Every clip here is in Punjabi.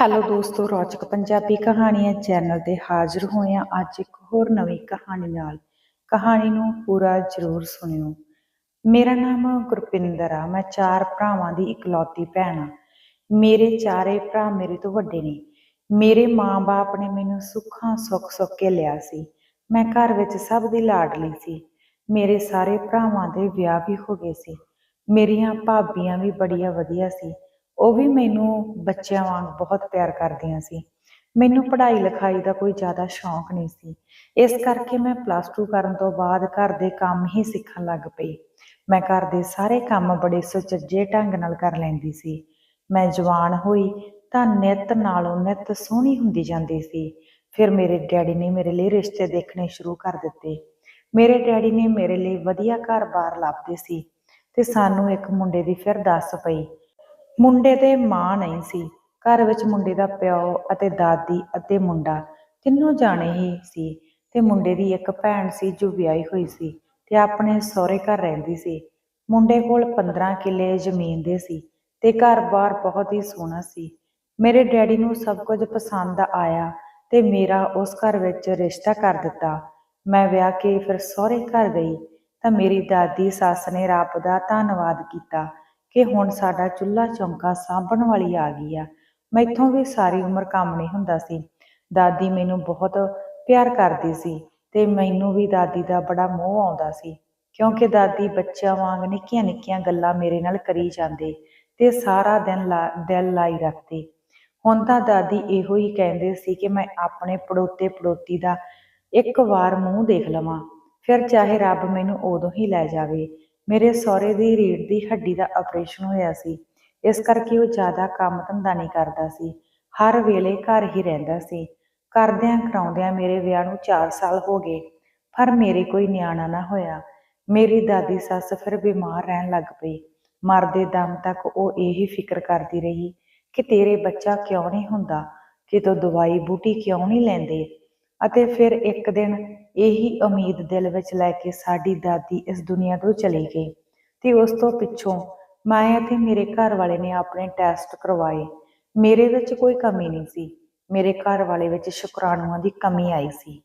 ਹੈਲੋ ਦੋਸਤੋ, ਰੌਚਕ ਪੰਜਾਬੀ ਕਹਾਣੀਆਂ ਚੈਨਲ ਤੇ ਹਾਜ਼ਰ ਹੋਏ ਹਾਂ ਅੱਜ ਇੱਕ ਹੋਰ ਨਵੀਂ ਕਹਾਣੀ ਨਾਲ। ਕਹਾਣੀ ਨੂੰ ਪੂਰਾ ਜ਼ਰੂਰ ਸੁਣਿਓ। ਮੇਰਾ ਨਾਮ ਗੁਰਪਿੰਦਰ ਆ, ਮੈਂ ਚਾਰ ਭਰਾਵਾਂ ਦੀ ਇਕਲੌਤੀ ਭੈਣ ਆ। ਮੇਰੇ ਚਾਰੇ ਭਰਾ ਮੇਰੇ ਤੋਂ ਵੱਡੇ ਨੇ। ਮੇਰੇ ਮਾਂ-ਬਾਪ ਨੇ ਮੈਨੂੰ ਸੁੱਖਾਂ ਸੁੱਖ ਸੁੱਖ ਕੇ ਲਿਆ ਸੀ। ਮੈਂ ਘਰ ਵਿੱਚ ਸਭ ਦੀ ਲਾਡਲੀ ਸੀ। ਮੇਰੇ ਸਾਰੇ ਭਰਾਵਾਂ ਦੇ ਵਿਆਹ ਵੀ ਹੋ ਗਏ ਸੀ। ਮੇਰੀਆਂ ਭਾਬੀਆਂ ਵੀ ਬੜੀਆਂ ਵਧੀਆ ਸੀ। ਉਹ ਵੀ ਮੈਨੂੰ ਬੱਚਿਆਂ ਵਾਂਗ ਬਹੁਤ ਪਿਆਰ ਕਰਦੀਆਂ ਸੀ। ਮੈਨੂੰ ਪੜ੍ਹਾਈ ਲਿਖਾਈ ਦਾ ਕੋਈ ਜ਼ਿਆਦਾ ਸ਼ੌਂਕ ਨਹੀਂ ਸੀ। ਇਸ ਕਰਕੇ ਮੈਂ ਪਲੱਸ 2 ਕਰਨ ਤੋਂ ਬਾਅਦ ਘਰ ਦੇ ਕੰਮ ਹੀ ਸਿੱਖਣ ਲੱਗ ਪਈ। ਮੈਂ ਘਰ ਦੇ ਸਾਰੇ ਕੰਮ ਬੜੇ ਸੁਚੱਜੇ ਢੰਗ ਨਾਲ ਕਰ ਲੈਂਦੀ ਸੀ। ਮੈਂ ਜਵਾਨ ਹੋਈ ਤਾਂ ਨਿੱਤ ਨਾਲੋਂ ਨਿੱਤ ਸੋਹਣੀ ਹੁੰਦੀ ਜਾਂਦੀ ਸੀ। ਫਿਰ ਮੇਰੇ ਡੈਡੀ ਨੇ ਮੇਰੇ ਲਈ ਰਿਸ਼ਤੇ ਦੇਖਣੇ ਸ਼ੁਰੂ ਕਰ ਦਿੱਤੇ। ਮੇਰੇ ਡੈਡੀ ਨੇ ਮੇਰੇ ਲਈ ਵਧੀਆ ਘਰ-ਬਾਰ ਲੱਭਦੇ ਸੀ ਤੇ ਸਾਨੂੰ ਇੱਕ ਮੁੰਡੇ ਦੀ ਫਿਰ ਦੱਸ ਪਈ ਮੁੰਡੇ ਤੇ ਮਾਂ ਨਹੀਂ ਸੀ। ਘਰ ਵਿੱਚ ਮੁੰਡੇ ਦਾ ਪਿਓ ਅਤੇ ਦਾਦੀ ਅਤੇ ਮੁੰਡਾ ਤਿੰਨੋਂ ਜਾਣੇ ਹੀ ਸੀ ਤੇ ਮੁੰਡੇ ਦੀ ਇੱਕ ਭੈਣ ਸੀ ਜੋ ਵਿਆਹੀ ਹੋਈ ਸੀ ਤੇ ਆਪਣੇ ਸਹੁਰੇ ਘਰ ਰਹਿੰਦੀ ਸੀ। ਮੁੰਡੇ ਕੋਲ 15 ਕਿੱਲੇ ਜ਼ਮੀਨ ਦੇ ਸੀ ਤੇ ਘਰ-ਬਾਰ ਬਹੁਤ ਹੀ ਸੋਹਣਾ ਸੀ। ਮੇਰੇ ਡੈਡੀ ਨੂੰ ਸਭ ਕੁਝ ਪਸੰਦ ਆਇਆ ਤੇ ਮੇਰਾ ਉਸ ਘਰ ਵਿੱਚ ਰਿਸ਼ਤਾ ਕਰ ਦਿੱਤਾ। ਮੈਂ ਵਿਆਹ ਕੇ ਫਿਰ ਸਹੁਰੇ ਘਰ ਗਈ ਤਾਂ ਮੇਰੀ ਦਾਦੀ, ਸੱਸ ਨੇ ਰੱਬ ਦਾ ਧੰਨਵਾਦ ਕੀਤਾ ਕਿ ਹੁਣ ਸਾਡਾ ਚੁੱਲ੍ਹਾ ਚੌਂਕਾ ਸਾਂਭਣ ਵਾਲੀ ਆ ਗਈ ਆ। ਮੈਥੋਂ ਵੀ ਸਾਰੀ ਉਮਰ ਕੰਮ ਨਹੀਂ ਹੁੰਦਾ ਸੀ। ਦਾਦੀ ਮੈਨੂੰ ਬਹੁਤ ਪਿਆਰ ਕਰਦੀ ਸੀ ਤੇ ਮੈਨੂੰ ਵੀ ਦਾਦੀ ਦਾ ਬੜਾ ਮੋਹ ਆਉਂਦਾ ਸੀ। ਕਿਉਂਕਿ ਦਾਦੀ ਬੱਚਿਆਂ ਵਾਂਗ ਨਿੱਕੀਆਂ ਨਿੱਕੀਆਂ ਗੱਲਾਂ ਮੇਰੇ ਨਾਲ ਕਰੀ ਜਾਂਦੇ ਤੇ ਸਾਰਾ ਦਿਨ ਲਾ- ਦਿਲ ਲਾਈ ਰੱਖਦੇ। ਹੁਣ ਤਾਂ ਦਾਦੀ ਇਹੋ ਹੀ ਕਹਿੰਦੇ ਸੀ ਕਿ ਮੈਂ ਆਪਣੇ ਪੜੋਤੇ ਪੜੋਤੀ ਦਾ ਇੱਕ ਵਾਰ ਮੂੰਹ ਦੇਖ ਲਵਾਂ। ਫਿਰ ਚਾਹੇ ਰੱਬ ਮੈਨੂੰ ਉਦੋਂ ਹੀ ਲੈ ਜਾਵੇ ਮੇਰੇ ਸਹੁਰੇ ਦੀ ਰੀੜ ਦੀ ਹੱਡੀ ਦਾ ਆਪਰੇਸ਼ਨ ਹੋਇਆ ਸੀ। ਇਸ ਕਰਕੇ ਉਹ ਜ਼ਿਆਦਾ ਕੰਮ ਧੰਦਾ ਨਹੀਂ ਕਰਦਾ ਸੀ। ਹਰ ਵੇਲੇ ਘਰ ਹੀ ਰਹਿੰਦਾ ਸੀ। ਕਰਦਿਆਂ ਕਰਾਉਂਦਿਆਂ ਮੇਰੇ ਵਿਆਹ ਨੂੰ 4 ਸਾਲ ਹੋ ਗਏ, ਪਰ ਮੇਰੇ ਕੋਈ ਨਿਆਣਾ ਨਾ ਹੋਇਆ। ਮੇਰੀ ਦਾਦੀ ਸੱਸ ਫਿਰ ਬਿਮਾਰ ਰਹਿਣ ਲੱਗ ਪਈ। ਮਰਦੇ ਦਮ ਤੱਕ ਉਹ ਇਹੀ ਫਿਕਰ ਕਰਦੀ ਰਹੀ ਕਿ ਤੇਰੇ ਬੱਚਾ ਕਿਉਂ ਨਹੀਂ ਹੁੰਦਾ? ਕਿਤੋਂ ਦਵਾਈ ਬੂਟੀ ਕਿਉਂ ਨਹੀਂ ਲੈਂਦੇ? ਅਤੇ ਫਿਰ ਇੱਕ ਦਿਨ ਇਹੀ ਉਮੀਦ ਦਿਲ ਵਿੱਚ ਲੈ ਕੇ ਸਾਡੀ ਦਾਦੀ ਇਸ ਦੁਨੀਆ ਤੋਂ ਚਲੀ ਗਈ ਤੇ ਉਸ ਤੋਂ ਪਿੱਛੋਂ ਮੈਂ ਅਤੇ ਮੇਰੇ ਘਰ ਵਾਲੇ ਨੇ ਆਪਣੇ ਟੈਸਟ ਕਰਵਾਏ। ਮੇਰੇ ਵਿੱਚ ਕੋਈ ਕਮੀ ਨਹੀਂ ਸੀ। ਮੇਰੇ ਘਰ ਵਾਲੇ ਵਿੱਚ ਸ਼ੁਕਰਾਣੂਆਂ ਦੀ ਕਮੀ ਆਈ ਸੀ।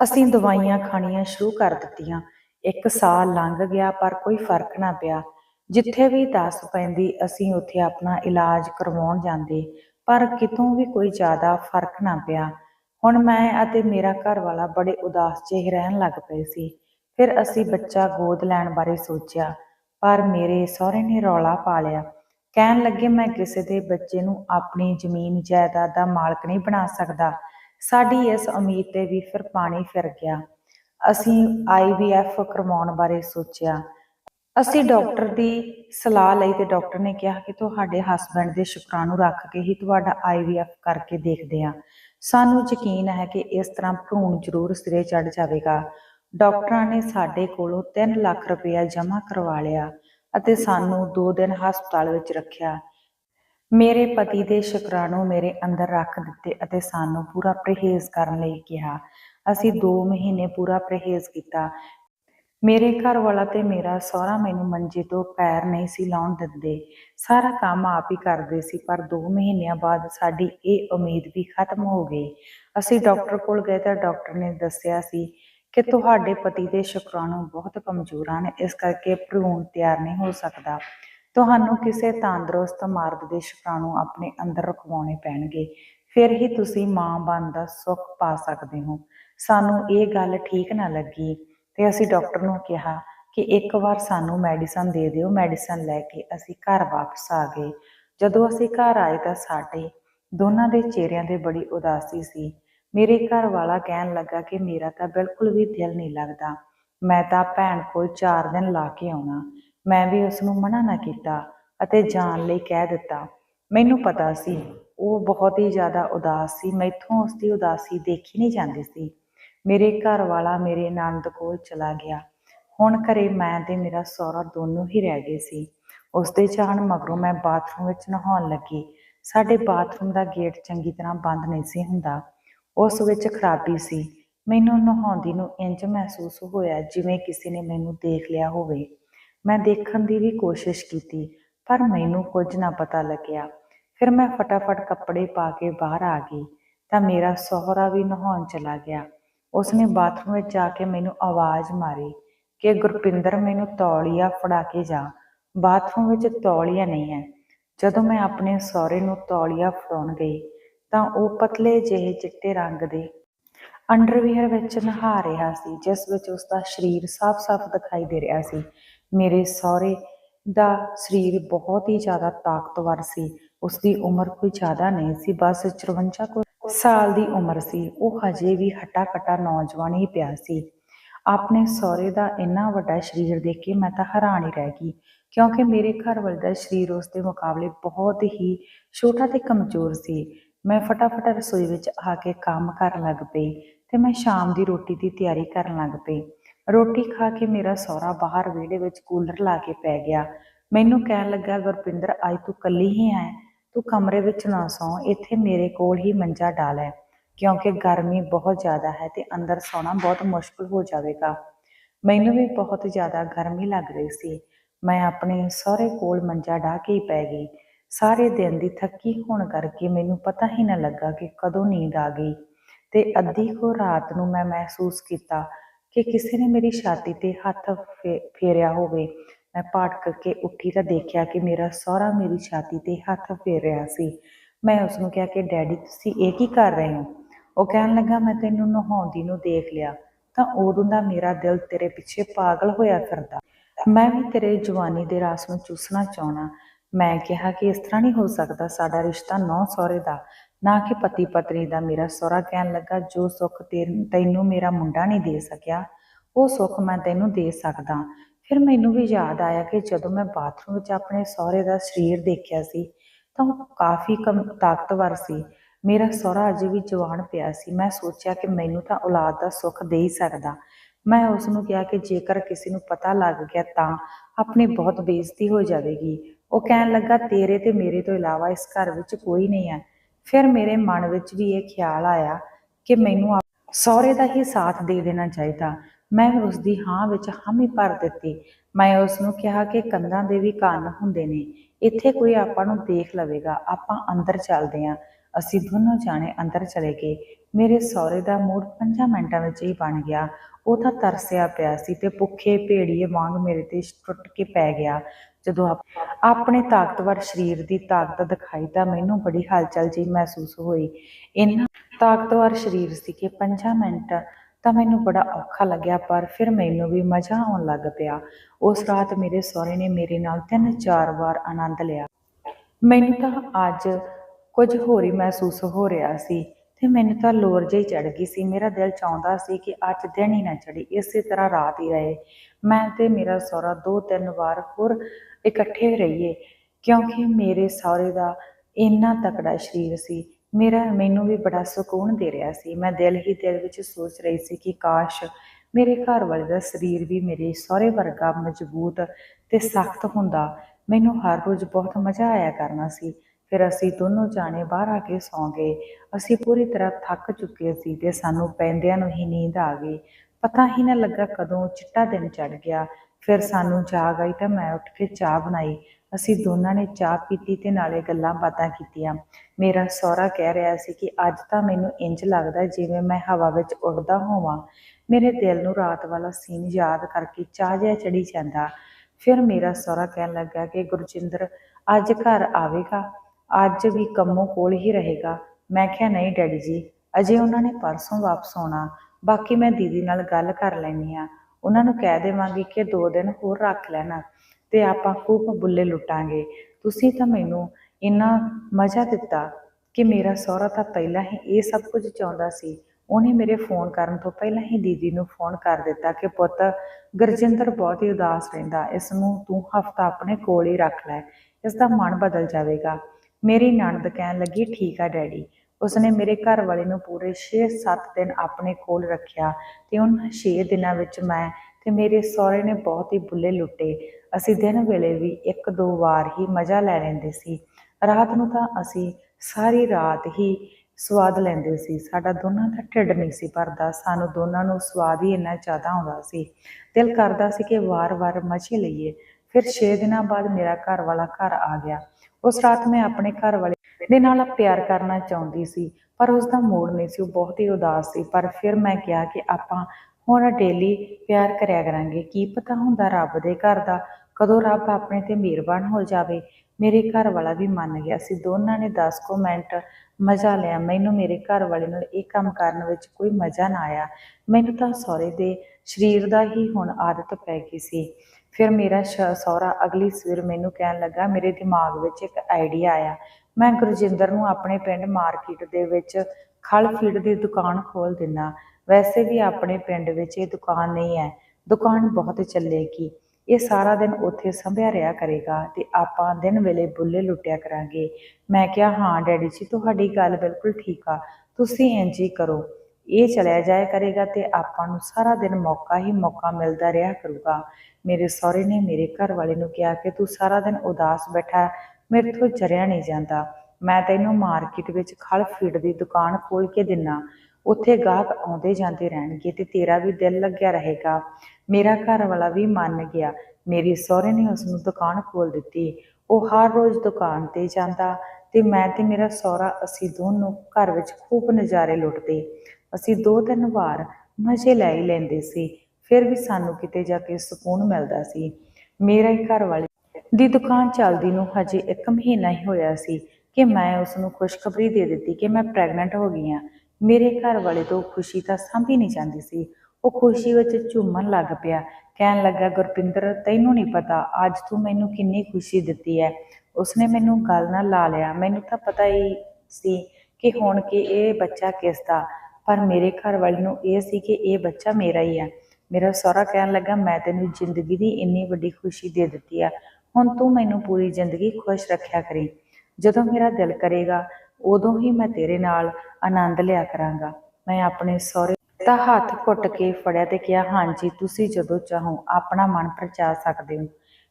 ਅਸੀਂ ਦਵਾਈਆਂ ਖਾਣੀਆਂ ਸ਼ੁਰੂ ਕਰ ਦਿੱਤੀਆਂ। ਇੱਕ ਸਾਲ ਲੰਘ ਗਿਆ ਪਰ ਕੋਈ ਫ਼ਰਕ ਨਾ ਪਿਆ। ਜਿੱਥੇ ਵੀ ਦੱਸ ਪੈਂਦੀ ਅਸੀਂ ਉੱਥੇ ਆਪਣਾ ਇਲਾਜ ਕਰਵਾਉਣ ਜਾਂਦੇ। ਪਰ ਕਿਤੋਂ ਵੀ ਕੋਈ ਜ਼ਿਆਦਾ ਫ਼ਰਕ ਨਾ ਪਿਆ। ਹੁਣ ਮੈਂ ਅਤੇ ਮੇਰਾ ਘਰ ਵਾਲਾ ਬੜੇ ਉਦਾਸ ਜਿਹੇ ਰਹਿਣ ਲੱਗ ਪਏ ਸੀ। ਫਿਰ ਅਸੀਂ ਬੱਚਾ ਗੋਦ ਲੈਣ ਬਾਰੇ ਸੋਚਿਆ, ਪਰ ਮੇਰੇ ਸਹੁਰੇ ਨੇ ਰੌਲਾ ਪਾ ਲਿਆ। ਕਹਿਣ ਲੱਗੇ, ਮੈਂ ਕਿਸੇ ਦੇ ਬੱਚੇ ਨੂੰ ਆਪਣੀ ਜ਼ਮੀਨ ਜਾਇਦਾਦ ਦਾ ਮਾਲਕ ਨਹੀਂ ਬਣਾ ਸਕਦਾ। ਸਾਡੀ ਇਸ ਉਮੀਦ ਤੇ ਵੀ ਫਿਰ ਪਾਣੀ ਫਿਰ ਗਿਆ। ਅਸੀਂ ਆਈਵੀਐਫ ਕਰਵਾਉਣ ਬਾਰੇ ਸੋਚਿਆ। ਅਸੀਂ ਡਾਕਟਰ ਦੀ ਸਲਾਹ ਲਈ ਤੇ ਡਾਕਟਰ ਨੇ ਕਿਹਾ ਕਿ ਤੁਹਾਡੇ ਹਸਬੰਡ ਦੇ ਸ਼ੁਕਰਾਣੂ ਰੱਖ ਕੇ ਹੀ ਤੁਹਾਡਾ ਆਈਵੀਐਫ ਕਰਕੇ ਦੇਖਦੇ ਹਾਂ। ਸਾਨੂੰ ਯਕੀਨ ਹੈ ਕਿ ਇਸ ਤਰ੍ਹਾਂ ਭਰੂਣ ਜ਼ਰੂਰ ਸਿਰੇ ਚੜ ਜਾਵੇਗਾ। ਡਾਕਟਰਾਂ ਨੇ ਸਾਡੇ ਕੋਲੋਂ 3 ਲੱਖ ਰੁਪਇਆ ਜਮ੍ਹਾਂ ਕਰਵਾ ਲਿਆ ਅਤੇ ਸਾਨੂੰ 2 ਦਿਨ ਹਸਪਤਾਲ ਵਿੱਚ ਰੱਖਿਆ। ਮੇਰੇ ਪਤੀ ਦੇ ਸ਼ੁਕਰਾਣੂ ਮੇਰੇ ਅੰਦਰ ਰੱਖ ਦਿੱਤੇ ਅਤੇ ਸਾਨੂੰ ਪੂਰਾ ਪਰਹੇਜ਼ ਕਰਨ ਲਈ ਕਿਹਾ। ਅਸੀਂ 2 ਮਹੀਨੇ ਪੂਰਾ ਪਰਹੇਜ਼ ਕੀਤਾ। ਮੇਰੇ ਘਰ ਵਾਲਾ ਤੇ ਮੇਰਾ ਸਹੁਰਾ ਮੈਨੂੰ ਮੰਜੇ ਤੋਂ ਪੈਰ ਨਹੀਂ ਸੀ ਲਾਉਣ ਦਿੰਦੇ। ਸਾਰਾ ਕੰਮ ਆਪ ਹੀ ਕਰਦੇ ਸੀ, ਪਰ 2 ਮਹੀਨਿਆਂ ਬਾਅਦ ਸਾਡੀ ਇਹ ਉਮੀਦ ਵੀ ਖਤਮ ਹੋ ਗਈ। ਅਸੀਂ ਡਾਕਟਰ ਕੋਲ ਗਏ ਤਾਂ ਡਾਕਟਰ ਨੇ ਦੱਸਿਆ ਸੀ ਕਿ ਤੁਹਾਡੇ ਪਤੀ ਦੇ ਸ਼ੁਕਰਾਣੂ ਬਹੁਤ ਕਮਜ਼ੋਰ ਹਨ, ਇਸ ਕਰਕੇ ਭਰੂਣ ਤਿਆਰ ਨਹੀਂ ਹੋ ਸਕਦਾ। ਤੁਹਾਨੂੰ ਕਿਸੇ ਤੰਦਰੁਸਤ ਮਰਦ ਦੇ ਸ਼ੁਕਰਾਣੂ ਆਪਣੇ ਅੰਦਰ ਰਖਵਾਉਣੇ ਪੈਣਗੇ। ਫਿਰ ਹੀ ਤੁਸੀਂ ਮਾਂ ਬਣ ਦਾ ਸੁੱਖ ਪਾ ਸਕਦੇ ਹੋ। ਸਾਨੂੰ ਇਹ ਗੱਲ ਠੀਕ ਨਾ ਲੱਗੀ। ਤੇ ਅਸੀਂ ਡਾਕਟਰ ਨੂੰ ਕਿਹਾ ਕਿ ਇੱਕ ਵਾਰ ਸਾਨੂੰ ਮੈਡੀਸਨ ਦੇ ਦਿਓ, ਮੈਡੀਸਨ ਲੈ ਕੇ ਅਸੀਂ ਘਰ ਵਾਪਸ ਆ ਗਏ। ਜਦੋਂ ਅਸੀਂ ਘਰ ਆਏ ਤਾਂ ਸਾਡੇ ਦੋਨਾਂ ਦੇ ਚਿਹਰਿਆਂ ਤੇ ਬੜੀ ਉਦਾਸੀ ਸੀ। ਮੇਰੇ ਘਰ ਵਾਲਾ ਕਹਿਣ ਲੱਗਾ ਕਿ ਮੇਰਾ ਤਾਂ ਬਿਲਕੁਲ ਵੀ ਦਿਲ ਨਹੀਂ ਲੱਗਦਾ। ਮੈਂ ਤਾਂ ਭੈਣ ਕੋਲ 4 ਦਿਨ ਲਾ ਕੇ ਆਉਣਾ। ਮੈਂ ਵੀ ਉਸ ਨੂੰ ਮਨਾ ਨਾ ਕੀਤਾ ਅਤੇ ਜਾਣ ਲਈ ਕਹਿ ਦਿੱਤਾ। ਮੈਨੂੰ ਪਤਾ ਸੀ, ਉਹ ਬਹੁਤ ਹੀ ਜ਼ਿਆਦਾ ਉਦਾਸ ਸੀ। ਮੈਥੋਂ ਉਸ ਦੀ ਉਦਾਸੀ ਦੇਖੀ ਨਹੀਂ ਜਾਂਦੀ ਸੀ। ਮੇਰੇ ਘਰ ਵਾਲਾ ਮੇਰੇ ਨਣਦ ਕੋਲ ਚਲਾ ਗਿਆ। ਹੁਣ ਘਰੇ ਮੈਂ ਤੇ ਮੇਰਾ ਸਹੁਰਾ ਦੋਨੋਂ ਹੀ ਰਹਿ ਗਏ ਸੀ। ਉਸ ਦੇ ਜਾਣ ਮਗਰੋਂ ਮੈਂ ਬਾਥਰੂਮ ਵਿੱਚ ਨਹਾਉਣ ਲੱਗੀ। ਸਾਡੇ ਬਾਥਰੂਮ ਦਾ ਗੇਟ ਚੰਗੀ ਤਰ੍ਹਾਂ ਬੰਦ ਨਹੀਂ ਸੀ ਹੁੰਦਾ। ਉਸ ਵਿੱਚ ਖਰਾਬੀ ਸੀ। ਮੈਨੂੰ ਨਹਾਉਂਦੀ ਨੂੰ ਇੰਜ ਮਹਿਸੂਸ ਹੋਇਆ ਜਿਵੇਂ ਕਿਸੇ ਨੇ ਮੈਨੂੰ ਦੇਖ ਲਿਆ ਹੋਵੇ। ਮੈਂ ਦੇਖਣ ਦੀ ਵੀ ਕੋਸ਼ਿਸ਼ ਕੀਤੀ, ਪਰ ਮੈਨੂੰ ਕੁਝ ਨਾ ਪਤਾ ਲੱਗਿਆ। ਫਿਰ ਮੈਂ ਫਟਾਫਟ ਕੱਪੜੇ ਪਾ ਕੇ ਬਾਹਰ ਆ ਗਈ ਤਾਂ ਮੇਰਾ ਸਹੁਰਾ ਵੀ ਨਹਾਉਣ ਚਲਾ ਗਿਆ। ਉਸਨੇ ਬਾਥਰੂਮ ਵਿੱਚ ਜਾ ਕੇ ਮੈਨੂੰ ਆਵਾਜ਼ ਮਾਰੀ ਕਿ ਗੁਰਪਿੰਦਰ ਮੈਨੂੰ ਤੌਲੀਆ ਫੜਾ ਕੇ ਜਾ। ਬਾਥਰੂਮ ਵਿੱਚ ਤੌਲੀਆ ਨਹੀਂ ਹੈ। ਜਦੋਂ ਮੈਂ ਆਪਣੇ ਸਹੁਰੇ ਨੂੰ ਤੌਲੀਆ ਫੜਾਉਣ ਗਈ ਤਾਂ ਉਹ ਪਤਲੇ ਜਿਹੇ ਚਿੱਟੇ ਰੰਗ ਦੇ ਅੰਡਰਵੀਅਰ ਵਿੱਚ ਨਹਾ ਰਿਹਾ ਸੀ ਜਿਸ ਵਿੱਚ ਉਸ ਦਾ ਸਰੀਰ ਸਾਫ਼-ਸਾਫ਼ ਦਿਖਾਈ ਦੇ ਰਿਹਾ ਸੀ। ਮੇਰੇ ਸਹੁਰੇ ਦਾ ਸਰੀਰ ਬਹੁਤ ਹੀ ਜ਼ਿਆਦਾ ਤਾਕਤਵਰ ਸੀ। ਉਸ ਦੀ ਉਮਰ ਕੋਈ ਜ਼ਿਆਦਾ ਨਹੀਂ ਸੀ ਬਸ 54 ਕੁ ਸਾਲ ਦੀ ਉਮਰ ਸੀ। ਉਹ ਹਜੇ ਵੀ ਹੱਟਾ-ਕੱਟਾ ਨੌਜਵਾਨ ਹੀ ਪਿਆ ਸੀ। ਆਪਣੇ ਸਹੁਰੇ ਦਾ ਇੰਨਾ ਵੱਡਾ ਸਰੀਰ ਦੇਖ ਕੇ ਮੈਂ ਤਾਂ ਹੈਰਾਨ ਹੀ ਰਹਿ ਗਈ, ਕਿਉਂਕਿ ਮੇਰੇ ਘਰ ਵਾਲੇ ਦਾ ਸਰੀਰ ਉਸ ਦੇ ਮੁਕਾਬਲੇ ਬਹੁਤ ਹੀ ਛੋਟਾ ਤੇ ਕਮਜ਼ੋਰ ਸੀ। ਮੈਂ ਫਟਾਫਟ ਰਸੋਈ ਵਿੱਚ ਆ ਕੇ ਕੰਮ ਕਰਨ ਲੱਗ ਪਈ ਤੇ ਮੈਂ ਸ਼ਾਮ ਦੀ ਰੋਟੀ ਦੀ ਤਿਆਰੀ ਕਰਨ ਲੱਗ ਪਈ। ਰੋਟੀ ਖਾ ਕੇ ਮੇਰਾ ਸਹੁਰਾ ਬਾਹਰ ਵਿਹੜੇ ਵਿੱਚ ਕੂਲਰ ਲਾ ਕੇ ਪੈ ਗਿਆ। ਮੈਨੂੰ ਕਹਿਣ ਲੱਗਾ, ਗੁਰਪਿੰਦਰ, ਅੱਜ ਤੂੰ ਕੱਲੀ ਹੀ ਹੈ ਤੂੰ ਕਮਰੇ ਵਿੱਚ ਨਾ ਸੌ, ਇੱਥੇ ਮੇਰੇ ਕੋਲ ਹੀ ਮੰਜਾ ਡਾਲ ਹੈ ਕਿਉਂਕਿ ਗਰਮੀ ਬਹੁਤ ਜ਼ਿਆਦਾ ਹੈ ਤੇ ਅੰਦਰ ਸੌਣਾ ਬਹੁਤ ਮੁਸ਼ਕਲ ਹੋ ਜਾਵੇਗਾ। ਮੈਨੂੰ ਵੀ ਬਹੁਤ ਜ਼ਿਆਦਾ ਗਰਮੀ ਲੱਗ ਰਹੀ ਸੀ। ਮੈਂ ਆਪਣੇ ਸਹੁਰੇ ਕੋਲ ਮੰਜਾ ਢਾ ਕੇ ਹੀ ਪੈ ਗਈ। ਸਾਰੇ ਦਿਨ ਦੀ ਥੱਕੀ ਹੋਣ ਕਰਕੇ ਮੈਨੂੰ ਪਤਾ ਹੀ ਨਾ ਲੱਗਾ ਕਿ ਕਦੋਂ ਨੀਂਦ ਆ ਗਈ ਤੇ ਅੱਧੀ ਕੁ ਰਾਤ ਨੂੰ ਮੈਂ ਮਹਿਸੂਸ ਕੀਤਾ ਕਿ ਕਿਸੇ ਨੇ ਮੇਰੀ ਛਾਤੀ ਤੇ ਹੱਥ ਫੇ- ਫੇਰਿਆ ਹੋਵੇ। ਮੈਂ ਭਟਕ ਕੇ ਉੱਠੀ ਤਾਂ ਦੇਖਿਆ ਕਿ ਮੇਰਾ ਸਹੁਰਾ ਮੇਰੀ ਛਾਤੀ ਤੇ ਹੱਥ ਫੇਰ ਰਿਹਾ ਸੀ। ਮੈਂ ਉਸ ਨੂੰ ਕਿਹਾ ਕਿ, ਡੈਡੀ, ਤੁਸੀਂ ਇਹ ਕੀ ਕਰ ਰਹੇ ਹੋ? ਉਹ ਕਹਿਣ ਲੱਗਾ, ਮੈਂ ਤੈਨੂੰ ਨਹਾਉਂਦੀ ਨੂੰ ਦੇਖ ਲਿਆ। ਤਾਂ ਉਦੋਂ ਦਾ ਮੇਰਾ ਦਿਲ ਤੇਰੇ ਪਿੱਛੇ ਪਾਗਲ ਹੋਇਆ ਫਿਰਦਾ। ਮੈਂ ਵੀ ਤੇਰੇ ਜਵਾਨੀ ਦੇ ਰਾਸ ਨੂੰ ਚੂਸਣਾ ਚਾਹਣਾ ਮੈਂ ਕਿਹਾ ਕਿ ਇਸ ਤਰ੍ਹਾਂ ਨਹੀਂ ਹੋ ਸਕਦਾ। ਸਾਡਾ ਰਿਸ਼ਤਾ ਨੌ ਸਹੁਰੇ ਦਾ। ਨਾ ਕਿ ਪਤੀ ਪਤਨੀ ਦਾ। ਮੇਰਾ ਸਹੁਰਾ ਕਹਿਣ ਲੱਗਾ, ਜੋ ਸੁੱਖ ਤੈਨੂੰ ਮੇਰਾ ਮੁੰਡਾ ਨਹੀਂ ਦੇ ਸਕਿਆ, ਉਹ ਸੁੱਖ ਮੈਂ ਤੈਨੂੰ ਦੇ ਸਕਦਾ। ਫਿਰ ਮੈਨੂੰ ਵੀ ਯਾਦ ਆਇਆ ਕਿ ਜਦੋਂ ਮੈਂ ਬਾਥਰੂਮ ਵਿੱਚ ਆਪਣੇ ਸਹੁਰੇ ਦਾ ਸਰੀਰ ਦੇਖਿਆ ਸੀ, ਤਾਂ ਉਹ ਕਾਫੀ ਕਮ, ਤਾਕਤਵਰ ਸੀ। ਮੇਰਾ ਸਹੁਰਾ ਅਜੇ ਵੀ ਜਵਾਨ ਪਿਆ ਸੀ। ਮੈਂ ਸੋਚਿਆ ਕਿ ਮੈਨੂੰ ਤਾਂ ਔਲਾਦ ਦਾ ਸੁੱਖ ਦੇ ਹੀ ਸਕਦਾ। ਮੈਂ ਉਸ ਨੂੰ ਕਿਹਾ ਕਿ ਜੇਕਰ ਕਿਸੇ ਨੂੰ ਪਤਾ ਲੱਗ ਗਿਆ ਤਾਂ ਆਪਣੀ ਬਹੁਤ ਬੇਇੱਜ਼ਤੀ ਹੋ ਜਾਵੇਗੀ। ਉਹ ਕਹਿਣ ਲੱਗਾ, ਤੇਰੇ ਤੇ ਮੇਰੇ ਤੋਂ ਇਲਾਵਾ ਇਸ ਘਰ ਵਿੱਚ ਕੋਈ ਨਹੀਂ ਹੈ। ਫਿਰ ਮੇਰੇ ਮਨ ਵਿੱਚ ਵੀ ਇਹ ਖਿਆਲ ਆਇਆ ਕਿ ਮੈਨੂੰ ਸਹੁਰੇ ਦਾ ਹੀ ਸਾਥ ਦੇ ਦੇਣਾ ਚਾਹੀਦਾ। ਮੈਂ ਉਸ ਦੀ ਹਾਂ ਵਿੱਚ ਹਾਮੀ ਭਰ ਦਿੱਤੀ। ਮੈਂ ਉਸ ਨੂੰ ਕਿਹਾ ਕਿ ਕੰਧਾਂ ਦੇ ਵੀ ਕੰਨ ਹੁੰਦੇ ਨੇ। ਇੱਥੇ ਕੋਈ ਆਪਾਂ ਨੂੰ ਦੇਖ ਲਵੇਗਾ। ਆਪਾਂ ਅੰਦਰ ਚੱਲਦੇ ਹਾਂ ਅਸੀਂ ਦੋਨੋਂ ਜਾਣੇ ਅੰਦਰ ਚਲੇ ਗਏ। ਮੇਰੇ ਸਹੁਰੇ ਦਾ ਮੂਡ 5 ਮਿੰਟਾਂ ਵਿੱਚ ਹੀ ਬਣ ਗਿਆ। ਉਹ ਤਾਂ ਤਰਸਿਆ ਪਿਆ ਸੀ ਤੇ ਭੁੱਖੇ ਭੇੜੀਏ ਵਾਂਗ ਮੇਰੇ ਤੇ ਟੁੱਟ ਕੇ ਪੈ ਗਿਆ। ਜਦੋਂ ਆਪਣੇ ਤਾਕਤਵਰ ਸਰੀਰ ਦੀ ਤਾਕਤ ਦਿਖਾਈ ਤਾਂ ਮੈਨੂੰ ਬੜੀ ਹਲਚਲ ਜਿਹੀ ਮਹਿਸੂਸ ਹੋਈ। ਇਹਨਾਂ ਤਾਕਤਵਰ ਸਰੀਰ ਸੀ ਕਿ 5 ਮਿੰਟ ਤਾਂ ਮੈਨੂੰ ਬੜਾ ਔਖਾ ਲੱਗਿਆ, ਪਰ ਫਿਰ ਮੈਨੂੰ ਵੀ ਮਜ਼ਾ ਆਉਣ ਲੱਗ ਪਿਆ। ਉਸ ਰਾਤ ਮੇਰੇ ਸਹੁਰੇ ਨੇ ਮੇਰੇ ਨਾਲ ਤਿੰਨ ਚਾਰ ਵਾਰ ਆਨੰਦ ਲਿਆ। ਮੈਨੂੰ ਤਾਂ ਅੱਜ ਕੁਝ ਹੋਰ ਹੀ ਮਹਿਸੂਸ ਹੋ ਰਿਹਾ ਸੀ ਤੇ ਮੈਨੂੰ ਤਾਂ ਲੋਰ ਜਿਹੀ ਚੜ ਗਈ ਸੀ। ਮੇਰਾ ਦਿਲ ਚਾਹੁੰਦਾ ਸੀ ਕਿ ਅੱਜ ਦਿਨ ਹੀ ਨਾ ਚੜੀ ਇਸੇ ਤਰ੍ਹਾਂ ਰਾਤ ਹੀ ਰਹੇ। ਮੈਂ ਤੇ ਮੇਰਾ ਸਹੁਰਾ ਦੋ ਤਿੰਨ ਵਾਰ ਹੋਰ ਇਕੱਠੇ ਰਹੀਏ, ਕਿਉਂਕਿ ਮੇਰੇ ਸਹੁਰੇ ਦਾ ਇੰਨਾ ਤਕੜਾ ਸਰੀਰ ਸੀ। ਮੇਰਾ, ਮੈਨੂੰ ਵੀ ਬੜਾ ਸਕੂਨ ਦੇ ਰਿਹਾ ਸੀ। ਮੈਂ ਦਿਲ ਹੀ ਦਿਲ ਵਿੱਚ ਸੋਚ ਰਹੀ ਸੀ ਕਿ ਕਾਸ਼ ਮੇਰੇ ਘਰ ਵਾਲੇ ਦਾ ਸਰੀਰ ਵੀ ਮੇਰੇ ਸਹੁਰੇ ਵਰਗਾ ਮਜ਼ਬੂਤ ਤੇ ਸਖਤ ਹੁੰਦਾ। ਮੈਨੂੰ ਹਰ ਰੋਜ਼ ਬਹੁਤ ਮਜ਼ਾ ਆਇਆ ਕਰਨਾ ਸੀ। ਫਿਰ ਅਸੀਂ ਦੋਨੋਂ ਜਾਣੇ ਬਾਹਰ ਆ ਕੇ ਸੌਂ ਗਏ। ਅਸੀਂ ਪੂਰੀ ਤਰ੍ਹਾਂ ਥੱਕ ਚੁੱਕੇ ਸੀ ਤੇ ਸਾਨੂੰ ਪੈਂਦਿਆਂ ਨੂੰ ਹੀ ਨੀਂਦ ਆ ਗਈ। ਪਤਾ ਹੀ ਨਾ ਲੱਗਾ ਕਦੋਂ ਚਿੱਟਾ ਦਿਨ ਚੜ ਗਿਆ। ਫਿਰ ਸਾਨੂੰ ਜਾਗ ਆਈ ਤਾਂ ਮੈਂ ਉੱਠ ਕੇ ਚਾਹ ਬਣਾਈ। ਅਸੀਂ ਦੋਨਾਂ ਨੇ ਚਾਹ ਪੀਤੀ ਤੇ ਨਾਲੇ ਗੱਲਾਂ ਬਾਤਾਂ ਕੀਤੀਆਂ। ਮੇਰਾ ਸਹੁਰਾ ਕਹਿ ਰਿਹਾ ਸੀ ਕਿ ਅੱਜ ਤਾਂ ਮੈਨੂੰ ਇੰਜ ਲੱਗਦਾ ਜਿਵੇਂ ਮੈਂ ਹਵਾ ਵਿੱਚ ਉੱਡਦਾ ਹੋਵਾਂ। ਮੇਰੇ ਦਿਲ ਨੂੰ ਰਾਤ ਵਾਲਾ ਸੀਨ ਯਾਦ ਕਰਕੇ ਚਾਹ ਜਿਹਾ ਚੜੀ ਜਾਂਦਾ। ਫਿਰ ਮੇਰਾ ਸਹੁਰਾ ਕਹਿਣ ਲੱਗਾ ਕਿ, ਗੁਰਜਿੰਦਰ, ਅੱਜ ਘਰ ਆਵੇਗਾ? ਅੱਜ ਵੀ ਕੰਮੋਂ ਕੋਲ ਹੀ ਰਹੇਗਾ? ਮੈਂ ਕਿਹਾ, ਨਹੀਂ ਡੈਡੀ ਜੀ, ਅਜੇ ਉਹਨਾਂ ਨੇ ਪਰਸੋਂ ਵਾਪਸ ਆਉਣਾ। ਬਾਕੀ ਮੈਂ ਦੀਦੀ ਨਾਲ ਗੱਲ ਕਰ ਲੈਣੀ ਆ ਉਹਨਾਂ ਨੂੰ ਕਹਿ ਦੇਵਾਂਗੀ ਕਿ ਦੋ ਦਿਨ ਹੋਰ ਰੱਖ ਲੈਣਾ ਤੇ ਆਪਾਂ ਖੂਬ ਬੁੱਲੇ ਲੁੱਟਾਂਗੇ। ਤੁਸੀਂ ਤਾਂ ਮੈਨੂੰ ਇੰਨਾ ਮਜ਼ਾ ਦਿੱਤਾ ਕਿ ਮੇਰਾ ਸਹੁਰਾ ਤਾਂ ਪਹਿਲਾਂ ਹੀ ਇਹ ਸਭ ਕੁਝ ਚਾਹੁੰਦਾ ਸੀ। ਉਹਨੇ ਮੇਰੇ ਫੋਨ ਕਰਨ ਤੋਂ ਪਹਿਲਾਂ ਹੀ ਦੀਦੀ ਨੂੰ ਫੋਨ ਕਰ ਦਿੱਤਾ ਕਿ ਪੁੱਤ ਗੁਰਜਿੰਦਰ ਬਹੁਤ ਹੀ ਉਦਾਸ ਰਹਿੰਦਾ, ਇਸ ਨੂੰ ਤੂੰ ਹਫਤਾ ਆਪਣੇ ਕੋਲ ਹੀ ਰੱਖ ਲੈ, ਇਸ ਦਾ ਮਨ ਬਦਲ ਜਾਵੇਗਾ। ਮੇਰੀ ਨਣਦ ਕਹਿਣ ਲੱਗੀ, ਠੀਕ ਆ ਡੈਡੀ। ਉਸਨੇ ਮੇਰੇ ਘਰ ਵਾਲੇ ਨੂੰ ਪੂਰੇ 6-7 ਦਿਨ ਆਪਣੇ ਕੋਲ ਰੱਖਿਆ ਤੇ ਉਹਨਾਂ 6 ਦਿਨਾਂ ਵਿੱਚ ਮੈਂ ਤੇ ਮੇਰੇ ਸਹੁਰੇ ਨੇ ਬਹੁਤ ਹੀ ਬੁੱਲੇ ਲੁੱਟੇ। ਅਸੀਂ ਦਿਨ ਵੇਲੇ ਵੀ ਇੱਕ ਦੋ ਵਾਰ ਹੀ ਮਜ਼ਾ ਲੈ ਲੈਂਦੇ ਸੀ। ਰਾਤ ਨੂੰ ਤਾਂ ਅਸੀਂ ਸਾਰੀ ਰਾਤ ਹੀ ਸਵਾਦ ਲੈਂਦੇ ਸੀ। ਸਾਡਾ ਦੋਨਾਂ ਦਾ ਢਿੱਡ ਨਹੀਂ ਸੀ ਭਰਦਾ, ਸਾਨੂੰ ਦੋਨਾਂ ਨੂੰ ਸਵਾਦ ਹੀ ਇੰਨਾ ਜ਼ਿਆਦਾ ਆਉਂਦਾ ਸੀ। ਦਿਲ ਕਰਦਾ ਸੀ ਕਿ ਵਾਰ-ਵਾਰ ਮਜ਼ੇ ਲਈਏ। ਫਿਰ 6 ਦਿਨਾਂ ਬਾਅਦ ਮੇਰਾ ਘਰ ਵਾਲਾ ਘਰ ਆ ਗਿਆ। ਉਸ ਰਾਤ ਮੈਂ ਆਪਣੇ ਘਰ ਵਾਲੇ ਦੇ ਨਾਲ ਪਿਆਰ ਕਰਨਾ ਚਾਹੁੰਦੀ ਸੀ, ਪਰ ਉਸ ਦਾ ਮੂਡ ਨਹੀਂ ਸੀ, ਉਹ ਬਹੁਤ ਹੀ ਉਦਾਸ ਸੀ। ਪਰ ਫਿਰ ਮੈਂ ਕਿਹਾ ਕਿ ਆਪਾਂ ਹੁਣ ਡੇਲੀ ਪਿਆਰ ਕਰਿਆ ਕਰਾਂਗੇ। ਕੀ ਪਤਾ ਹੁੰਦਾ ਰੱਬ ਦੇ ਘਰ ਦਾ ਕਦੋਂ ਰੱਬ ਆਪਣੇ ਤੇ ਮਿਹਰਬਾਨ ਹੋ ਜਾਵੇ। ਮੇਰੇ ਘਰ ਵਾਲਾ ਵੀ ਮੰਨ ਗਿਆ। ਸੀ ਦੋਨਾਂ ਨੇ 10 ਕੁ ਮਿੰਟ ਮਜ਼ਾ ਲਿਆ। ਮੈਨੂੰ ਮੇਰੇ ਘਰ ਵਾਲੇ ਨਾਲ ਇਹ ਕੰਮ ਕਰਨ ਵਿੱਚ ਕੋਈ ਮਜ਼ਾ ਨਾ ਆਇਆ। ਮੈਨੂੰ ਤਾਂ ਸਹੁਰੇ ਦੇ ਸਰੀਰ ਦਾ ਹੀ ਹੁਣ ਆਦਤ ਪੈ ਗਈ ਸੀ। ਫਿਰ ਮੇਰਾ ਸਹੁਰਾ ਅਗਲੀ ਸਵੇਰ ਮੈਨੂੰ ਕਹਿਣ ਲੱਗਾ, ਮੇਰੇ ਦਿਮਾਗ ਵਿੱਚ ਇੱਕ ਆਈਡੀਆ ਆਇਆ। ਮੈਂ ਗੁਰਜਿੰਦਰ ਨੂੰ ਆਪਣੇ ਪਿੰਡ ਮਾਰਕੀਟ ਦੇ ਵਿੱਚ ਖਲ ਫੀਡ ਦੀ ਦੁਕਾਨ ਖੋਲ ਦਿੰਨਾ। ਵੈਸੇ ਵੀ ਆਪਣੇ ਪਿੰਡ ਵਿੱਚ ਇਹ ਦੁਕਾਨ ਨਹੀਂ ਹੈ। ਦੁਕਾਨ ਬਹੁਤ ਚੱਲੇਗੀ। ਇਹ ਸਾਰਾ ਦਿਨ ਉੱਥੇ ਸੰਭਿਆ ਰਿਹਾ ਕਰੇਗਾ ਤੇ ਆਪਾਂ ਦਿਨ ਵੇਲੇ ਬੁੱਲੇ ਲੁੱਟਿਆ ਕਰਾਂਗੇ। ਮੈਂ ਕਿਹਾ, ਹਾਂ, ਡੈਡੀ ਜੀ, ਤੁਹਾਡੀ ਗੱਲ ਬਿਲਕੁਲ ਠੀਕ ਆ। ਤੁਸੀਂ ਇੰਝ ਹੀ ਕਰੋ। ਇਹ ਚਲਿਆ ਜਾਇਆ ਕਰੇਗਾ ਤੇ ਆਪਾਂ ਨੂੰ ਸਾਰਾ ਦਿਨ ਮੌਕਾ ਹੀ ਮੌਕਾ ਮਿਲਦਾ ਰਿਹਾ ਕਰੂਗਾ। ਮੇਰੇ ਸਹੁਰੇ ਨੇ ਮੇਰੇ ਘਰ ਵਾਲੇ ਨੂੰ ਕਿਹਾ ਕਿ ਤੂੰ ਸਾਰਾ ਦਿਨ ਉਦਾਸ ਬੈਠਾ, ਮੇਰੇ ਤੋਂ ਚਰਿਆ ਨਹੀਂ ਜਾਂਦਾ। ਮੈਂ ਤੈਨੂੰ ਮਾਰਕੀਟ ਵਿੱਚ ਖਲ ਫੀਡ ਦੀ ਦੁਕਾਨ ਖੋਲ ਕੇ ਦਿੰਨਾ। ਉੱਥੇ ਗਾਹਕ ਆਉਂਦੇ ਜਾਂਦੇ ਰਹਿਣਗੇ ਤੇ ਤੇਰਾ ਵੀ ਦਿਲ ਲੱਗਿਆ ਰਹੇਗਾ। ਮੇਰਾ ਘਰ ਵਾਲਾ ਵੀ ਮੰਨ ਗਿਆ। ਮੇਰੀ ਸਹੁਰੇ ਨੇ ਉਸ ਨੂੰ ਦੁਕਾਨ ਖੋਲ ਦਿੱਤੀ। ਉਹ ਹਰ ਰੋਜ਼ ਦੁਕਾਨ ਤੇ ਜਾਂਦਾ ਤੇ ਮੈਂ ਤੇ ਮੇਰਾ ਸਹੁਰਾ ਅਸੀਂ ਦੋਨੋਂ ਘਰ ਵਿੱਚ ਖੂਬ ਨਜ਼ਾਰੇ ਲੁੱਟਦੇ। ਅਸੀਂ ਦੋ ਤਿੰਨ ਵਾਰ ਮਜ਼ੇ ਲੈ ਹੀ ਲੈਂਦੇ ਸੀ। ਫਿਰ ਵੀ ਸਾਨੂੰ ਕਿਤੇ ਜਾ ਕੇ ਸਕੂਨ ਮਿਲਦਾ ਸੀ। ਮੇਰਾ ਹੀ ਘਰ ਵਾਲੇ ਦੀ ਦੁਕਾਨ ਚੱਲਦੀ ਨੂੰ ਹਜੇ ਇੱਕ ਮਹੀਨਾ ਹੀ ਹੋਇਆ ਸੀ ਕਿ ਮੈਂ ਉਸ ਨੂੰ ਖੁਸ਼ਖਬਰੀ ਦੇ ਦਿੱਤੀ ਕਿ ਮੈਂ ਪ੍ਰੈਗਨੈਂਟ ਹੋ ਗਈ ਹਾਂ। ਮੇਰੇ ਘਰ ਵਾਲੇ ਤੋਂ ਖੁਸ਼ੀ ਤਾਂ ਸਾਂਭੀ ਨਹੀਂ ਜਾਂਦੀ ਸੀ। ਉਹ ਖੁਸ਼ੀ ਵਿੱਚ ਝੂਮਣ ਲੱਗ ਪਿਆ। ਕਹਿਣ ਲੱਗਾ, ਗੁਰਪਿੰਦਰ, ਤੈਨੂੰ ਨਹੀਂ ਪਤਾ, ਅੱਜ ਤੂੰ ਮੈਨੂੰ ਕਿੰਨੀ ਖੁਸ਼ੀ ਦਿੱਤੀ ਹੈ। ਉਸਨੇ ਮੈਨੂੰ ਗੱਲ ਨਾਲ ਲਾ ਲਿਆ। ਮੈਨੂੰ ਤਾਂ ਪਤਾ ਹੀ ਸੀ ਕਿ ਹੁਣ ਕਿ ਇਹ ਬੱਚਾ ਕਿਸ ਦਾ। ਪਰ ਮੇਰੇ ਘਰ ਵਾਲੇ ਨੂੰ ਇਹ ਸੀ ਕਿ ਇਹ ਬੱਚਾ ਮੇਰਾ ਹੀ ਹੈ ਮੇਰਾ ਸਹੁਰਾ ਕਹਿਣ ਲੱਗਾ, ਮੈਂ ਤੈਨੂੰ ਜ਼ਿੰਦਗੀ ਦੀ ਇੰਨੀ ਵੱਡੀ ਖੁਸ਼ੀ ਦੇ ਦਿੱਤੀ ਆ। ਹੁਣ ਤੂੰ ਮੈਨੂੰ ਪੂਰੀ ਜ਼ਿੰਦਗੀ ਖੁਸ਼ ਰੱਖਿਆ ਕਰੀ। ਜਦੋਂ ਮੇਰਾ ਦਿਲ ਕਰੇਗਾ ਉਦੋਂ ਹੀ ਮੈਂ ਤੇਰੇ ਨਾਲ ਆਨੰਦ ਲਿਆ ਕਰਾਂਗਾ। ਮੈਂ ਆਪਣੇ ਸਹੁਰੇ ਦਾ ਹੱਥ ਘੁੱਟ ਕੇ ਫੜਿਆ ਤੇ ਕਿਹਾ, ਹਾਂਜੀ, ਤੁਸੀਂ ਜਦੋਂ ਚਾਹੋ, ਆਪਣਾ ਮਨ ਪਰਚਾ ਸਕਦੇ ਹੋ।